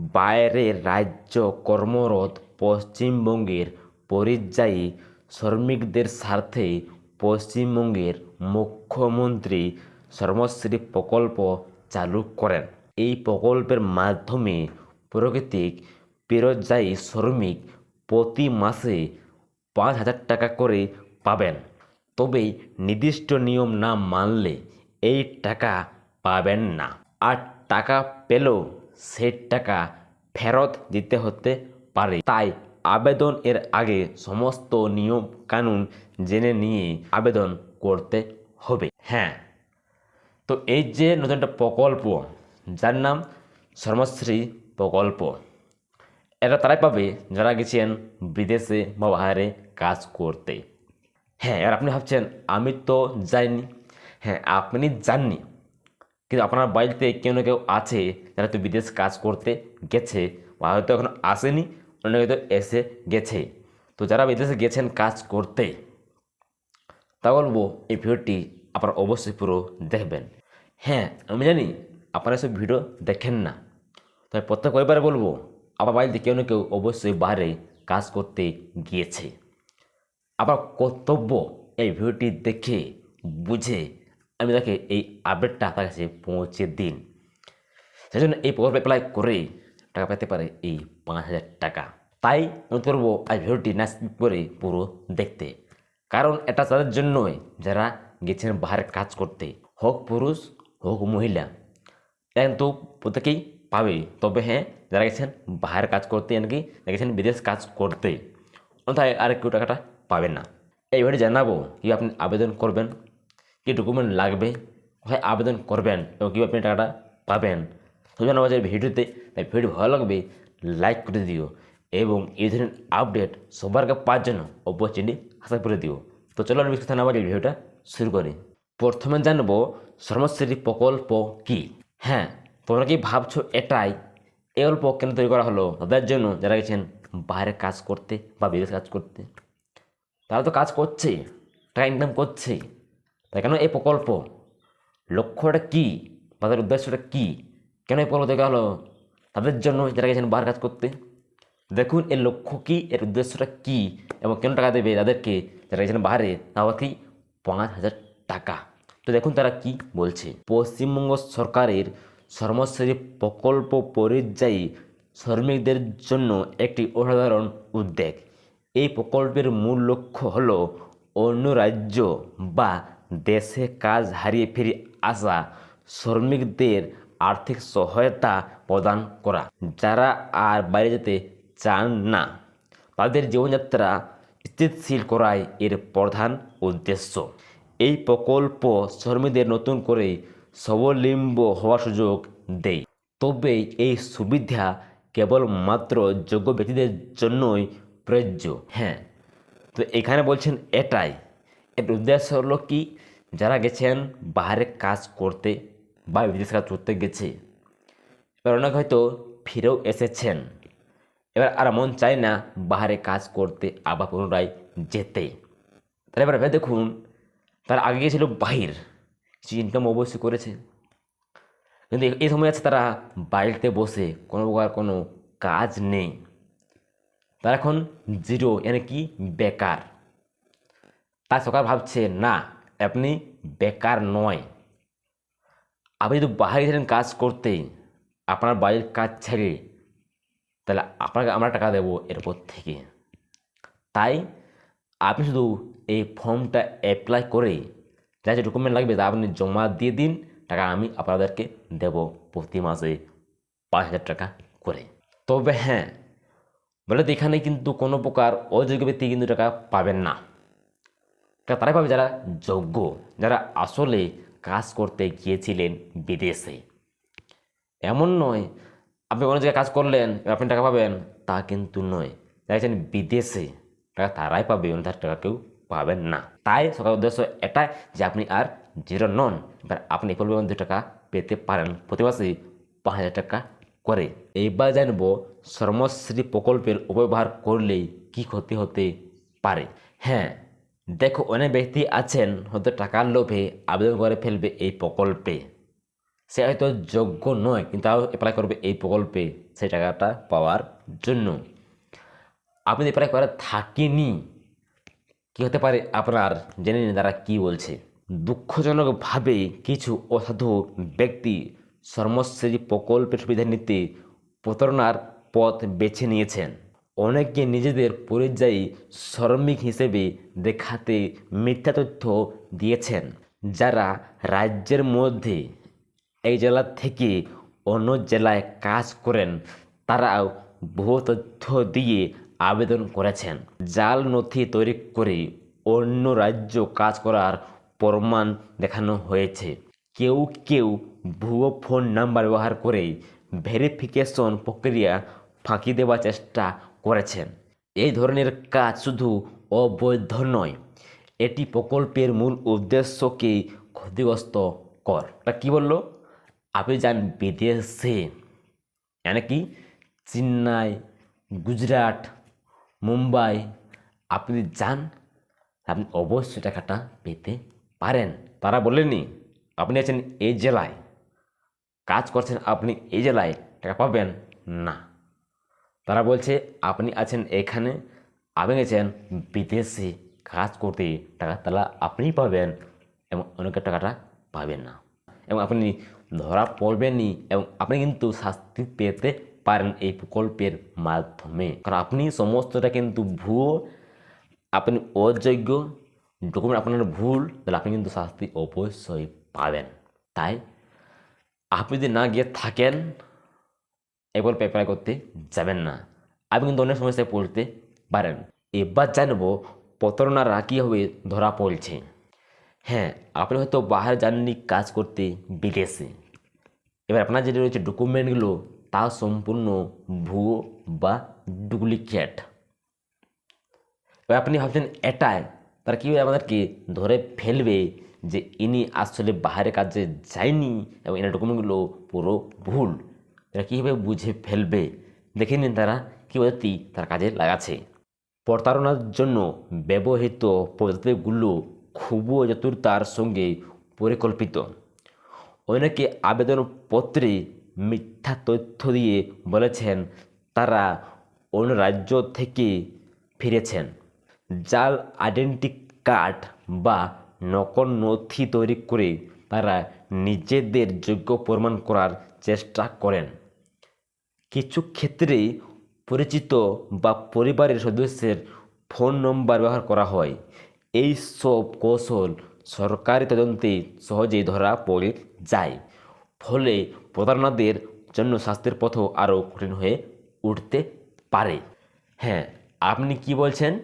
বাইরের রাজ্য কর্মরত পশ্চিমবঙ্গের পরিযায়ী শ্রমিকদের স্বার্থে পশ্চিমবঙ্গের মুখ্যমন্ত্রী শ্রমশ্রী প্রকল্প চালু করেন। এই প্রকল্পের মাধ্যমে প্রকৃতিক পরিযায়ী শ্রমিক প্রতি মাসে পাঁচ হাজার টাকা করে পাবেন। তবে নির্দিষ্ট নিয়ম না মানলে এই টাকা পাবেন না। আর টাকা পেলেও সে টাকা ফেরত দিতে হতে পারে। তাই আবেদন এর আগে সমস্ত নিয়ম কানুন জেনে নিয়ে আবেদন করতে হবে। হ্যাঁ তো এই যে নতুন একটা প্রকল্প, যার নাম শ্রমশ্রী প্রকল্প, এটা তারাই পাবে যারা গেছেন বিদেশে বা বাইরে কাজ করতে। হ্যাঁ এবার আপনি ভাবছেন, আমি তো যাইনি হ্যাঁ আপনি যাননি কিন্তু আপনার বাড়িতে কেউ না কেউ আছে যারা তো বিদেশ কাজ করতে গেছে, বা হয়তো এখন আসেনি অনেক হয়তো এসে গেছে। তো যারা বিদেশে গেছেন কাজ করতে, তা বলব এই ভিডিওটি আপনারা অবশ্যই পুরো দেখবেন। হ্যাঁ আমি জানি আপনারা সব ভিডিও দেখেন না। তাই প্রত্যেক এবারে বলব আবার বাড়িতে কেউ না কেউ অবশ্যই বাইরে কাজ করতে গিয়েছে। আবার কর্তব্য এই ভিডিওটি দেখে, বুঝে আমি তাকে এই আপডেটটা তার কাছে পৌঁছে দিন। সেই জন্য এই প্রকল্পে অ্যাপ্লাই করে টাকা পেতে পারে এই পাঁচ হাজার টাকা। তাই অনুরোধ করব আজ ভিডিওটি না skip করে পুরো দেখতে। কারণ এটা তাদের জন্যই যারা গেছেন বাইরে কাজ করতে। হোক পুরুষ, হোক মহিলা। কিন্তু প্রত্যেকেই পাবে। তবে হ্যাঁ যারা গেছেন বাইরের কাজ করতে নাকি গেছেন বিদেশ কাজ করতে, অন্যথায় আর কেউ টাকাটা পাবেন না। এইভাবে জানাব কি আপনি আবেদন করবেন কি ডকুমেন্ট লাগবে? কোথায় আবেদন করবেন এবং কীভাবে আপনি টাকাটা পাবেন? তো জানাব যে ভিডিওতে। তাই ভিডিও ভালো লাগবে লাইক করে দিও এবং এই ধরনের আপডেট সবার পাওয়ার জন্য অবশ্যই আশা করে দিও। তো চলো আমি কথা নেওয়া ভিডিওটা শুরু করি। প্রথমে জানব শ্রমশ্রী প্রকল্প কি? হ্যাঁ তোমরা কি ভাবছ এটাই? এই অল্প কেন তৈরি করা হলো? তাদের জন্য যারা গেছেন বাইরে কাজ করতে বা বিদেশে কাজ করতে, তারা তো কাজ করছে, টাকা ইনকাম করছে। তাই কেন এই প্রকল্প? লক্ষ্যটা কী? তাদের উদ্দেশ্যটা কী? কেন এই প্রকল্প দেখা হলো তাদের জন্য যারা গেছেন বাইরে কাজ করতে। দেখুন, এর লক্ষ্য কী? এর উদ্দেশ্যটা কী? এবং কেন টাকা দেবে তাদেরকে? যারা গেছেন বাইরে তাও কি? পাঁচ হাজার টাকা। তো দেখুন তারা কি বলছে। পশ্চিমবঙ্গ সরকারের শ্রমশ্রী প্রকল্প পরিযায়ী শ্রমিকদের জন্য একটি অসাধারণ উদ্যোগ। এই প্রকল্পের মূল লক্ষ্য হল অন্য রাজ্য বা দেশে কাজ হারিয়ে ফিরে আসা শ্রমিকদের আর্থিক সহায়তা প্রদান করা। যারা আর বাইরে যেতে চান না, তাদের জীবনযাত্রা স্থিতিশীল করাই এর প্রধান উদ্দেশ্য। এই প্রকল্প শ্রমিকদের নতুন করে স্বাবলম্ব হওয়ার সুযোগ দেয়। তবে এই সুবিধা কেবলমাত্র যোগ্য ব্যক্তিদের জন্যই প্রযোজ্য। হ্যাঁ তো এখানে বলছেন এটাই। এর উদ্দেশ্য হলো কি? যারা গেছেন, বাইরে কাজ করতে বা বিদেশ কাজ করতে গেছে, এবার অনেক হয়তো ফিরেও এসেছেন। এবার আর মন চায় না বাহারে কাজ করতে আবার পুনরায় যেতে। তাহলে এবার ভেবে দেখুন, তারা আগে গিয়েছিল বাহির, কিছু ইনকাম অবশ্যই করেছে। কিন্তু এই সময় আছে তারা বাড়িতে বসে কোনো প্রকার কোনো কাজ নেই। তারা এখন জিরো এনে কি বেকার। তাই সরকার ভাবছে, না আপনি বেকার নয়। আপনি যদি বাইরে গেছিলেন কাজ করতে আপনার বাড়ির কাজ ছেড়ে তাহলে আপনাকে আমরা টাকা দেবো এরপর থেকে। তাই আপনি শুধু এই ফর্মটা অ্যাপ্লাই করে যা যে ডকুমেন্ট লাগবে তা আপনি জমা দিয়ে দিন, টাকা আমি আপনাদেরকে দেব প্রতি মাসে পাঁচ হাজার টাকা করে। তবে হ্যাঁ বলে এখানে কিন্তু কোনো প্রকার অযোগ্য ব্যক্তি কিন্তু টাকা পাবেন না। তারাই পাবে যারা যোগ্য, যারা আসলে কাজ করতে গিয়েছিলেন বিদেশে। এমন নয়, আপনি অন্য জায়গায় কাজ করলেন, আপনি টাকা পাবেন, তা কিন্তু নয়। দেখছেন বিদেশে টাকা তারাই পাবে, অন্য টাকা কেউ পাবেন না। তাই সরকার উদ্দেশ্য এটাই যে আপনি আর জিরো নন, এবার আপনি এই প্রকল্পের মধ্যে টাকা পেতে পারেন। প্রতি মাসে পাঁচ হাজার টাকা করে। এইবার জানব শ্রমশ্রী প্রকল্পের অপব্যবহার করলে কি ক্ষতি হতে পারে। হ্যাঁ দেখো, অনেক ব্যক্তি আছেন, হয়তো টাকার লোভে আবেদন করে ফেলবে এই প্রকল্পে। সে হয়তো যোগ্য নয়, কিন্তু তাও অ্যাপ্লাই করবে এই প্রকল্পে সেই টাকাটা পাওয়ার জন্য। আপনি অ্যাপ্লাই করে থাকেনি কী হতে পারে আপনার জেনে নিন তারা কী বলছে। দুঃখজনকভাবে কিছু অসাধু ব্যক্তি শ্রমশ্রী প্রকল্পের সুবিধা নিতে প্রতারণার পথ বেছে নিয়েছেন। অনেকে নিজেদের পরিযায়ী শ্রমিক হিসেবে দেখাতে মিথ্যা তথ্য দিয়েছেন, যারা রাজ্যের মধ্যে এই জেলা থেকে অন্য জেলায় কাজ করেন, তারাও বহু তথ্য দিয়ে আবেদন করেছেন। জাল নথি তৈরি করে অন্য রাজ্য কাজ করার প্রমাণ দেখানো হয়েছে। কেউ কেউ ভুয়ো ফোন নাম্বার ব্যবহার করে ভেরিফিকেশন প্রক্রিয়া ফাঁকি দেওয়ার চেষ্টা করেছেন। এই ধরনের কাজ শুধু অবৈধ নয়, এটি প্রকল্পের মূল উদ্দেশ্যকে ক্ষতিগ্রস্ত কর। তা কী বলল? আপনি যান বিদেশে। মানে কি? চেন্নাই, গুজরাট, মুম্বাই। আপনি যান, আপনি অবশ্যই টাকাটা পেতে পারেন। তারা বলেনি আপনি আছেন এই জেলায়। কাজ করছেন আপনি এই জেলায়, টাকা পাবেন না। তারা বলছে, আপনি আছেন এখানে আপনি গেছেন বিদেশে কাজ করতে টাকা তাহলে আপনিই পাবেন এবং অনেকের টাকাটা পাবেন না। এবং আপনি ধরা পড়বেননি এবং আপনি কিন্তু শাস্তি পেতে পারেন এই প্রকল্পের মাধ্যমে। কারণ আপনি সমস্তটা কিন্তু ভুয়ো আপনি অযোগ্য, ডকুমেন্ট আপনার ভুল, তাহলে আপনি কিন্তু শাস্তি অবশ্যই পাবেন। তাই আপনি যদি না গিয়ে থাকেন এবার অ্যাপ্লাই করতে যাবেন না। আপনি কিন্তু অনেক সমস্যায় পড়তে পারেন। এবার জানব প্রতারণারা কীভাবে ধরা পড়ছে। হ্যাঁ আপনি হয়তো বাহার যাননি কাজ করতে বিদেশে। এবার আপনার যেটা রয়েছে ডকুমেন্টগুলো, তা সম্পূর্ণ ভুয়ো বা ডুপ্লিকেট। এবার আপনি ভাবছেন, এটাই? তার কী আমাদেরকে ধরে ফেলবে যে ইনি আসলে বাহারে কাজে যায়নি এবং এনার ডকুমেন্টগুলো পুরো ভুল? এরা কীভাবে বুঝে ফেলবে? দেখে নিন তারা কী পদ্ধতি তার কাজে লাগাচ্ছে। প্রতারণার জন্য ব্যবহৃত পদ্ধতিগুলো খুবই চতুরতার সঙ্গে পরিকল্পিত। অনেকে আবেদনপত্রে মিথ্যা তথ্য দিয়ে বলেছেন তারা অন্য রাজ্য থেকে ফিরেছেন। জাল আইডেন্টি কার্ড বা নকল নথি তৈরি করে তারা নিজেদের যোগ্য প্রমাণ করার চেষ্টা করেন। কিছু ক্ষেত্রে পরিচিত বা পরিবারের সদস্যের ফোন নম্বর ব্যবহার করা হয়। এই সব কৌশল সরকারি তদন্তে সহজেই ধরা পড়ে যায়। ফলে প্রতারণাদের জন্য স্বাস্থ্যের পথও আরও কঠিন হয়ে উঠতে পারে। হ্যাঁ আপনি কি বলছেন?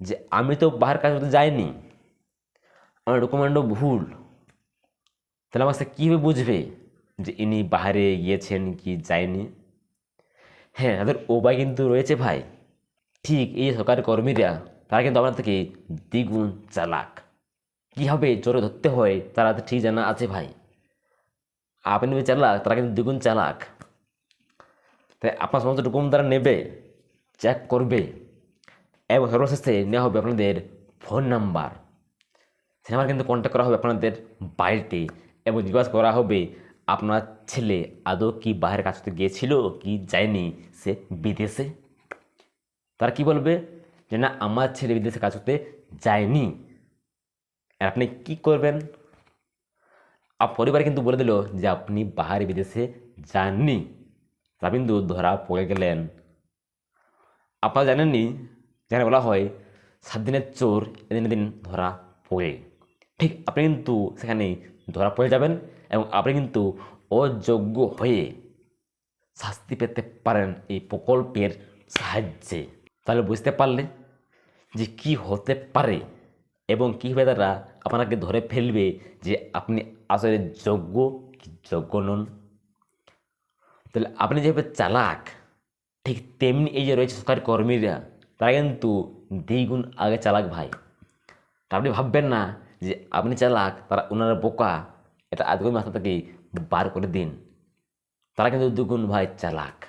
যে আমি তো বাহার কাজ করতে যাইনি। আমার ডকুমেন্টও ভুল। তাহলে আমার সাথে কীভাবে বুঝবে যে ইনি বাহারে গিয়েছেন কি যায়নি? হ্যাঁ তাদের উপায় কিন্তু রয়েছে ভাই। ঠিক এই সরকারি কর্মীরা, তারা কিন্তু আপনার থেকে দ্বিগুণ চালাক। কীভাবে চোরে ধরতে হয়, তারা ঠিক জানা আছে ভাই। আপনি চালাক, তারা কিন্তু দ্বিগুণ চালাক। তাই আপনার সমস্ত ডকুমেন্ট তারা নেবে চেক করবে, এবং সর্বশেষে নেওয়া হবে আপনাদের ফোন নাম্বার সে নাম্বার কিন্তু কন্ট্যাক্ট করা হবে আপনাদের বাড়িতে, এবং জিজ্ঞাসা করা হবে আপনার ছেলে আদৌ কি বাইরের কাজ করতে গিয়েছিল, কি যায়নি সে বিদেশে? তারা কি বলবে যে, না, আমার ছেলে বিদেশে কাজ করতে যায়নি আর আপনি কি করবেন? আর পরিবার কিন্তু বলে দিল যে, আপনি বাহারে বিদেশে যাননি তারা কিন্তু ধরা পড়ে গেলেন। আপনারা জানেননি, যেখানে বলা হয়, সাত দিনের চোর এদিন দিন ধরা পড়ে। ঠিক আপনি কিন্তু সেখানে ধরা পড়ে যাবেন এবং আপনি কিন্তু অযোগ্য হয়ে শাস্তি পেতে পারেন এই প্রকল্পের সাহায্যে। তাহলে বুঝতে পারলে যে কি হতে পারে এবং কীভাবে তারা আপনাকে ধরে ফেলবে যে আপনি আসলে যোগ্য কি যোগ্য নন। তাহলে আপনি যেভাবে চালাক, ঠিক তেমনি এই যে রয়েছে সরকারি কর্মীরা, তারা কিন্তু দ্বিগুণ আগে চালাক ভাই। আপনি ভাববেন না যে আপনি চালাক, তারা ওনারা বোকা, এটা আজকে মাথা থেকে বার করে দিন। তারা কিন্তু দুগুণ ভাই চালাক,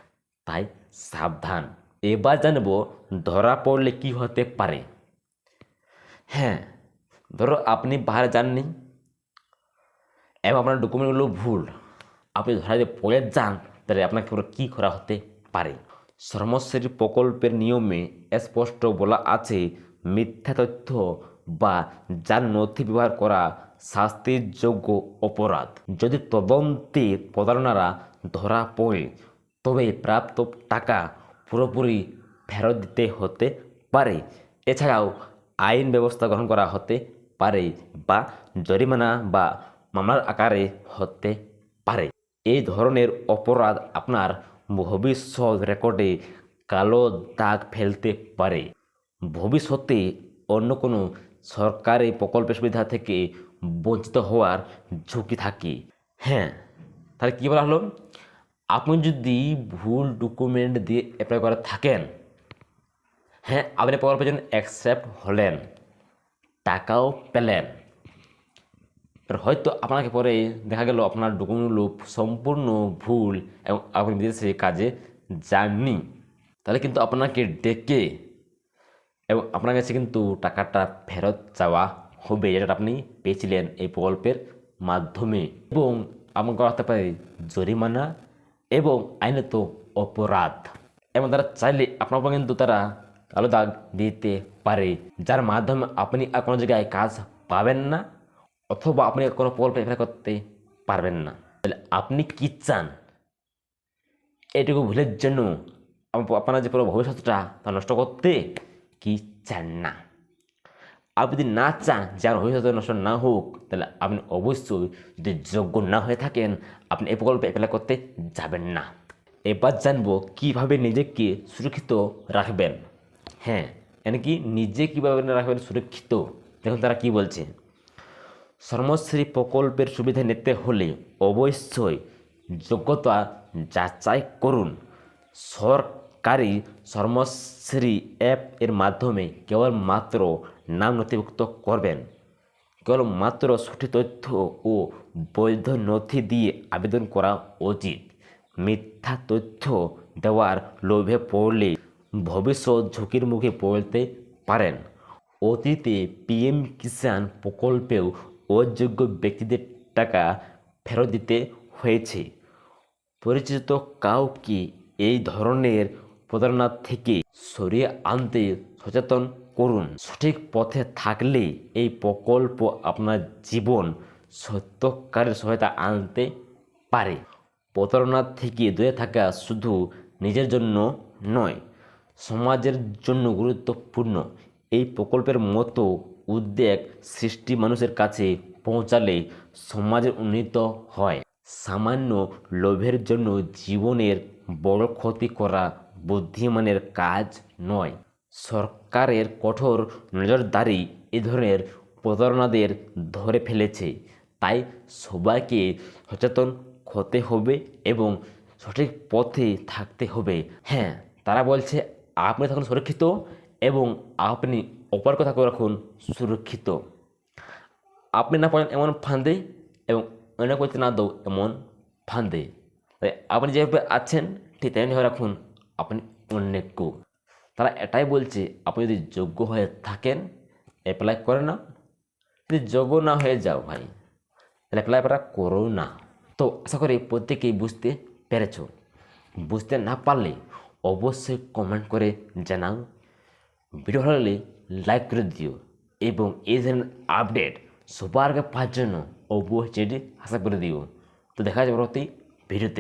তাই সাবধান। এবার জানব ধরা পড়লে কি হতে পারে। হ্যাঁ ধরো আপনি বাইরে যাননি। এবং আপনার ডকুমেন্টগুলো ভুল। আপনি ধরা যদি পড়ে যান, তাহলে আপনাকে পুরো কী করা হতে পারে? শ্রমশ্রী প্রকল্পের নিয়মে স্পষ্ট বলা আছে, মিথ্যা তথ্য বা যার নথি ব্যবহার করা শাস্তির যোগ্য অপরাধ। যদি তদন্তে প্রতারণারা ধরা পড়ে, তবে প্রাপ্ত টাকা পুরোপুরি ফেরত দিতে হতে পারে। এছাড়াও আইন ব্যবস্থা গ্রহণ করা হতে পারে বা জরিমানা বা মামলার আকারে হতে পারে। এই ধরনের অপরাধ আপনার ভবিষ্যৎ রেকর্ডে কালো দাগ ফেলতে পারে। ভবিষ্যতে অন্য কোনো সরকারি প্রকল্পের সুবিধা থেকে বঞ্চিত হওয়ার ঝুঁকি থাকে। হ্যাঁ তাহলে কী বলা হলো? আপনি যদি ভুল ডকুমেন্ট দিয়ে অ্যাপ্লাই করে থাকেন হ্যাঁ আপনি প্রকল্পের জন্য অ্যাকসেপ্ট হলেন, টাকাও পেলেন। হয়তো আপনাকে পরে দেখা গেল আপনার ডকুমেন্টগুলো সম্পূর্ণ ভুল এবং আপনি বিদেশে কাজে যাননি। তাহলে কিন্তু আপনাকে ডেকে এবং আপনার কাছে কিন্তু টাকাটা ফেরত চাওয়া হবে, যেটা আপনি পেয়েছিলেন এই প্রকল্পের মাধ্যমে। এবং আপনার করা হতে পারে জরিমানা এবং আইনত অপরাধ। এবং তারা চাইলে আপনার উপর কিন্তু তারা কালো দাগ দিতে পারে, যার মাধ্যমে আপনি আর কোনো জায়গায় কাজ পাবেন না অথবা আপনি কোনো প্রকল্পে অ্যাপ্লাই করতে পারবেন না। তাহলে আপনি কি চান? এটুকু ভুলের জন্য আপনার যে পুরো ভবিষ্যৎটা তা নষ্ট করতে কি চান না আপনি যদি না চান যে আর ভবিষ্যৎ নষ্ট না হোক তাহলে আপনি অবশ্যই যদি যোগ্য না হয়ে থাকেন আপনি এই প্রকল্পে অ্যাপ্লাই করতে যাবেন না এবার জানব কীভাবে নিজেকে সুরক্ষিত রাখবেন হ্যাঁ মানে কি নিজে কীভাবে রাখবেন সুরক্ষিত দেখুন তারা কি বলছে শ্রমশ্রী প্রকল্পের সুবিধা নিতে হলে অবশ্যই যোগ্যতা যাচাই করুন সরকারি শ্রমশ্রী অ্যাপ এর মাধ্যমে কেবলমাত্র নাম নথিভুক্ত করবেন। কেবলমাত্র সঠিক তথ্য ও বৈধ নথি দিয়ে আবেদন করা উচিত। মিথ্যা তথ্য দেওয়ার লোভে পড়লে ভবিষ্যৎ ঝুঁকির মুখে পড়তে পারেন। অতীতে পিএম কিষাণ প্রকল্পেও অযোগ্য ব্যক্তিদের টাকা ফেরত দিতে হয়েছে। পরিচিত কাউকে এই ধরনের প্রতারণা থেকে সরিয়ে আনতে সচেতন করুন। সঠিক পথে থাকলে এই প্রকল্প আপনার জীবন সত্যকারের সহায়তা আনতে পারে। প্রতারণা থেকে দূরে থাকা শুধু নিজের জন্য নয়, সমাজের জন্য গুরুত্বপূর্ণ। এই প্রকল্পের মতো উদ্যোগ সৃষ্টি মানুষের কাছে পৌঁছালে সমাজের উন্নীত হয়। সামান্য লোভের জন্য জীবনের বড় ক্ষতি করা বুদ্ধিমানের কাজ নয়। সরকারের কঠোর নজরদারি এ ধরনের প্রতারণাদের ধরে ফেলেছে। তাই সবাইকে সচেতন হতে হবে এবং সঠিক পথে থাকতে হবে। হ্যাঁ তারা বলছে, আপনি থাকুন সুরক্ষিত এবং আপনি অপর কথা রাখুন সুরক্ষিত। আপনি না পারেন এমন ফান্দে এবং অন্য করতে না দৌ এমন ফান্দে। তাই আপনি যেভাবে আছেন, ঠিক তেমনিভাবে রাখুন আপনি অন্যকেও তারা এটাই বলছে, আপনি যদি যোগ্য হয়ে থাকেন অ্যাপ্লাই করে না যদি যোগ্য না হয়ে যাও ভাই, তাহলে অ্যাপ্লাই করা করো না। তো আশা করি প্রত্যেকেই বুঝতে পেরেছ। বুঝতে না পারলে অবশ্যই কমেন্ট করে জানাও। ভিডিও ভালো লাগলে লাইক করে দিও এবং এই ধরনের আপডেট সবার আগে পাওয়ার জন্য অবশ্যই আশা করে দিও। তো দেখা যাবে পরবর্তী ভিডিওতে।